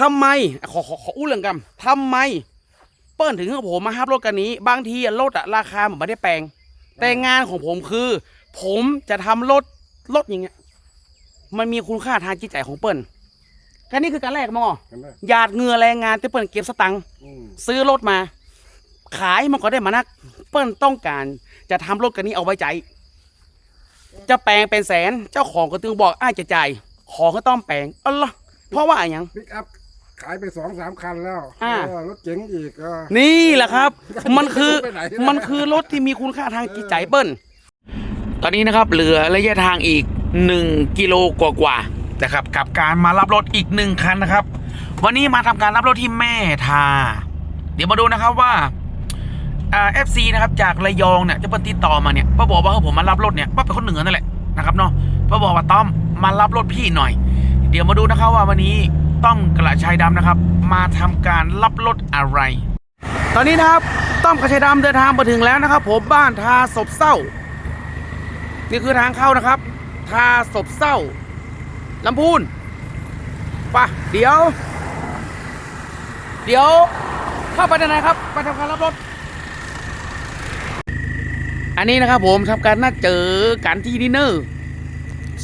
ทำไมขอขอขออู้เรื่องกันทำไม เปิ้ลถึงให้ผมมาฮับรถกันนี้ บางทีอะรถอะราคาผมไม่ได้แปลง แต่งานของผมคือ ผมจะทำรถรถอย่างเงี้ย มันมีคุณค่าทางจิตใจของเปิ้ลแค่นี้คือการแรกมอกันนะหยาดเหงื่อแรงงานที่เปิ้ลเก็บสตังค์ อืมซื้อรถมา ขายมันก็ได้มานัก เปิ้ลต้องการจะทำรถกันนี้เอาไว้ใจ จะแปลงเป็นแสนเจ้าของก็ตึงบอกอ้ายจะจ่ายของก็ต้องแปลงอ๋อเหรอเพราะว่าอะไรหยัง ปิกอัพ ขายไปสองสามคันแล้วอ่า เออรถเก๋งอีกก็นี่แหละครับ มันคือ ไปไหนเนี่ยมันคือรถที่มีคุณค่าทางจิตใจเปิ้ล ตอนนี้นะครับ เหลือระยะทางอีก 1 กิโลกว่าๆนะครับ กับการมารับรถอีกหนึ่งคันนะครับ วันนี้มาทำการรับรถที่แม่ทา เดี๋ยวมาดูนะครับว่าอ่าเอฟซีนะครับจากระยองเนี่ยจะเปิดติดต่อมาเนี่ยป้าบอกว่าให้ผมมารับรถเนี่ยป้าเป็นคนเหนือนั่นแหละนะครับเนาะป้าบอกว่าต้อมมารับรถพี่หน่อย เดี๋ยวมาดูนะครับว่าวันนี้ ต้อมกระชายดำนะครับ มาทำการรับรถอะไร ตอนนี้นะครับต้อมกระชายดำเดินทางมาถึงแล้วนะครับ ผมบ้านทาศพเศร้า นี่คือทางเข้านะครับ ทาศพเศร้าลำพูนไปะเดี๋ยว เดี๋ยวเข้าไปด้านในครับไปทำการรับรถ อันนี้นะครับผมทำการนัดเจอกันที่ดินเนอร์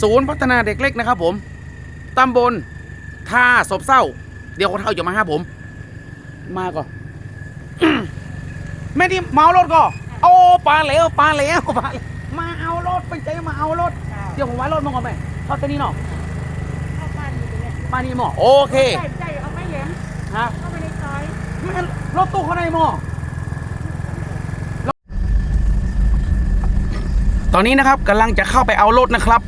ศูนย์พัฒนาเด็กเล็กนะครับผมตำบล ท่าศพเศร้า เดี๋ยวคนเท่าจะมาหาผม มาก่อนแม่ที่เมารถก็โอ้ปลาเหลวปลาเหลวปลาเหลวมาเอารถไปใจมาเอารถ เดี๋ยวผมไว้รถมาก่อนไหมเข้าตัวนี้เนาะเข้าบ้านอยู่ตรงเนี้ยมานี่หมอโอเคใช่ใช่เอาไม่แหลมฮะเข้าไปในซอยแม่รถตู้เขาในหมอตอนนี้นะครับกำลังจะเข้าไปเอารถนะครับ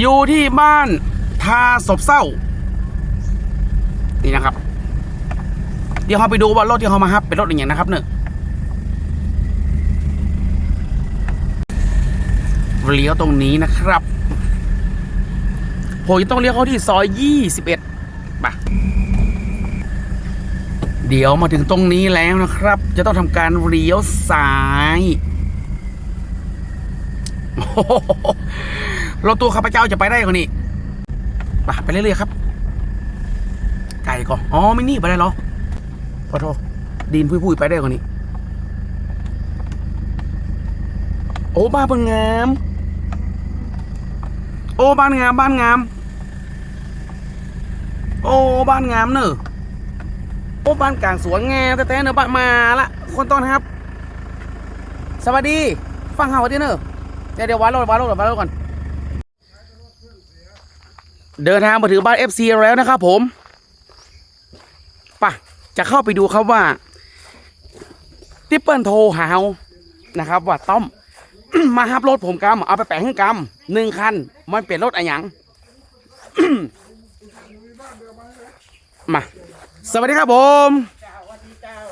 อยู่ที่บ้าน ทาศพเศร้า นี่นะครับ เดี๋ยวเราไปดูว่ารถที่เขามาฮับเป็นรถอะไรอย่างนะครับเนอะเลี้ยวตรงนี้นะครับผมจะต้องเลี้ยวเข้าที่ซอย21ไปเดี๋ยวมาถึงตรงนี้แล้วนะครับ จะต้องทำการเลี้ยวซ้ายรถตู้ข้าพเจ้าจะไปได้กว่านี้ ไปไปเรื่อยๆครับ ไก่ก่อนอ๋อไม่นี่ไปได้เหรอขอโทษดินพุยๆไปได้กว่านี้ โอ้บ้านเป็นงาม โอ้บ้านงามบ้านงาม โอ้บ้านงามเนอะโอ้บ้านกลางสวนงามแต่ๆเนอะบ้านมาละคนต้อนรับ สวัสดี ฟังข่าววันที่เนอะเดี๋ยวเดี๋ยววางรถวางรถวางรถก่อน เดินทางมาถึงบ้าน FC แล้วนะครับผมไป่ะจะเข้าไปดูครับว่าทิปเปิลโทรหาเรานะครับว่าต้อม มาฮับรถผมกำเอาไปแปะให้กำหนึ่งคัน มันเป็นรถอะไรหยังมาสวัสดีครับผม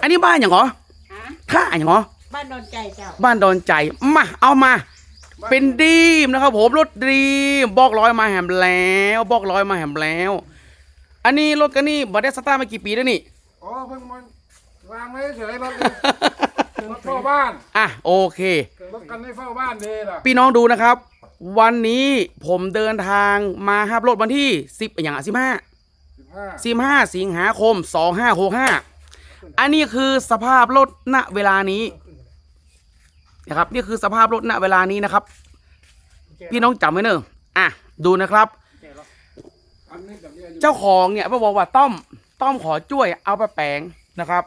อันนี้บ้านอย่างเหรอฮะค่าอย่างเหรอบ้านโดนใจเจ้าบ้านโดนใจมาเอามา เป็นดีมนะครับผมรถดีมบอกร้อยมาแหมแล้วบอกร้อยมาแหมแล้ว อันนี้รถกันนี่บัได้สตาร์ทมากี่ปีแล้วนี่อ๋อเพิ่งมันวางไว้เฉยรถนี่รถเฝ้าบ้านอะโอเครถกันไม่เฝ้าบ้านดีล่ะพี่น้องดูนะครับ วันนี้ผมเดินทางมาครับรถวันที่สิบอย่างสิบห้าสิบห้าสิบห้าสิงหาคมสองห้าหกห้าอันนี้คือสภาพรถณเวลานี้ นะครับนี่คือสภาพรถณเวลานี้นะครับ พี่น้องจำไว้เนอะอะดูนะครับอันนี้กับนี้อายุเจ้าของเนี่ยบอกว่าต้อมต้อมขอช่วยเอาไปแปลงนะครับ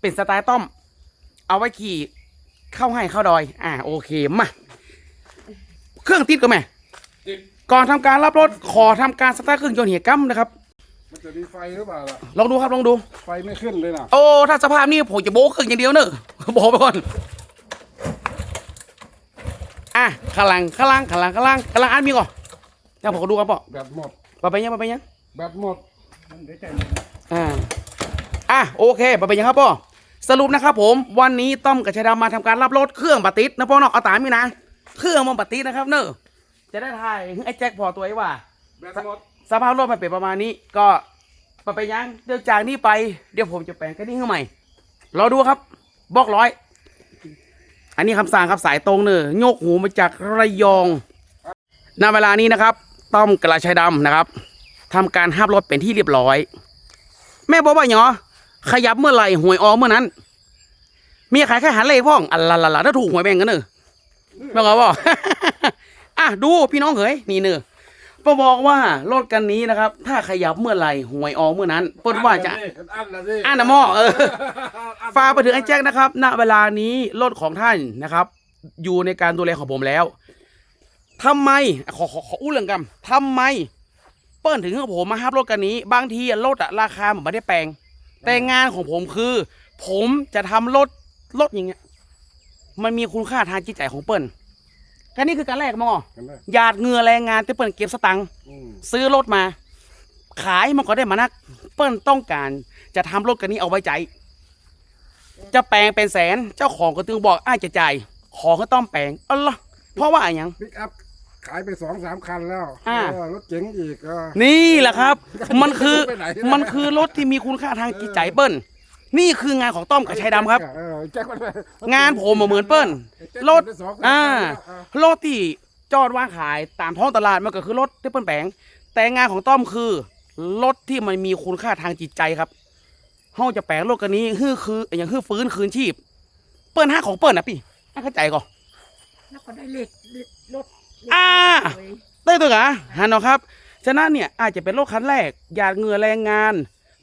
เป็นสไตล์ต้อม เอาไว้ขี่เข้าให้เข้าดอย อ่าโอเคมาเครื่องติดก็แม่ติดก่อนทำการรับรถขอทำการสตาร์ทเครื่องยนต์เหียกัมนะครับมันจะมีไฟหรือเปล่าล่ะลองดูครับลองดู ไฟไม่ขึ้นเลยนะโอ้ถ้าสภาพนี้ผมจะโบกเครื่องอย่างเดียวเนอะโบกไปก่อน อะข้างหลังข้างหล่างข้างหลังข้างหล่างข้างหล่างอันมีก่อนเดี๋ยวผมขอดูครับป่อแบตหมดไปไปยังไปไปยังแบตหมดอ่าอะโอเคไปไปยังครับป่อสรุปนะครับผมวันนี้ต้อมกับชายดำมาทำการรับรถเครื่องปฏิษนะพ่อเนาะเอาตามนี่นะเครื่องมันปฏิษนะครับเนอะจะได้ถ่ายไอ้แจ็คพอตัวไอ้ว่าแบตหมดสภาพรถมันเป็นประมาณนี้ก็ไปไปยังเดี๋ยวจากนี้ไปเดี๋ยวผมจะแปลงกันนี่ให้ใหม่รอดูครับบอกร้อย อันนี้คำสั่งครับสายตรงเนอะโยกหูมาจากระยองณเวลานี้นะครับ ต้อมกระชายดำนะครับทำการห้ามรถเป็นที่เรียบร้อย แม่บอกว่าเนาะขยับเมื่อไหร่หวยออกเมื่อนั้น มีขายแค่หันเลขพ่องอัลลาลาลาถ้าถูกหวยแบ่งกันเนอะแม่บอกว่าอะดูพี่น้องเฮ้ยนี่เนอะ ป้าบอกว่ารถกันนี้นะครับ ถ้าขยับเมื่อไหร่หวยออกเมื่อนั้นเปิ้นว่าจะ อันละสิอ่านนะหม้อเออ ฝากไปถึงไอ้แจ็คนะครับ ณ เวลานี้รถของท่านนะครับ อยู่ในการดูแลของผมแล้วทำไม ขอขอขออู้เรื่องกันทำไม เปิ้ลถึงให้ผมมาฮับรถกันนี้ บางทีอะรถอะราคาผมไม่ได้แปลง แต่งานของผมคือ ผมจะทำรถรถอย่างเงี้ย มันมีคุณค่าทางจิตใจของเปิ้ล การนี้คือการแรกมอกันเลยหยาดเหงื่อแรงงานที่เปิ้ลเก็บสตังค์อืมซื้อรถมา ขายมันก็ได้มานัก เปิ้ลต้องการจะทำรถกันนี้เอาไว้ใจ จะแปลงเป็นแสนเจ้าของก็ตึงบอกอ้ายจะจ่ายของก็ต้องแปลงอ๋อเหรอเพราะว่าอะไรหยังปิกอัพขายไปสองสามคันแล้วอ่า เออรถเก๋งอีกเออนี่แหละครับ มันคือ ไปไหนนะมันคือรถที่มีคุณค่าทางจิตใจเปิ้ล นี่คืองานของต้อมกับชัยดำครับ เออแจ็คมันเลยงานผมอะเหมือนเปิ้ลแจ็ครถไปสงสมอ่าคันแล้วเออรถที่จอดว่างขายตามท้องตลาดมันก็คือรถที่เปิ้ลแปลงแต่งานของต้อมคือรถที่มันมีคุณค่าทางจิตใจครับเฮาจะแปลงรถกันนี้ฮือคืออย่างฮือฟื้นคืนชีพ เปิ้ลห้าของเปิ้ลนะพี่ให้เข้าใจก่อนแล้วก็ได้เหล็กรถอ่าได้ตัวกะฮันเนาะครับ ฉะนั้นเนี่ยอาจจะเป็นรถคันแรกหยาดเหงื่อแรงงาน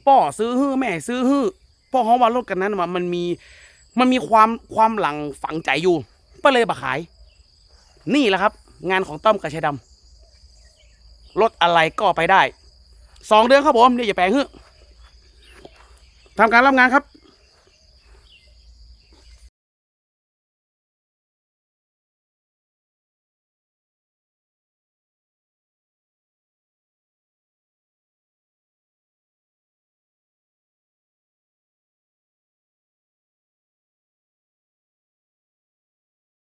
ป่อซื้อฮื้อแม่ซื้อฮื้อ พ่อเขาว่ารถกันนั้นมันมันมีมันมีความความหลังฝังใจอยู่ก็เลยบาขาย นี่แหละครับ งานของต้อมกับชัยดำรถอะไรก็ไปได้สองเดือนครับผมเดี๋ยวอย่าแปลงฮื้ทำการรับงานครับ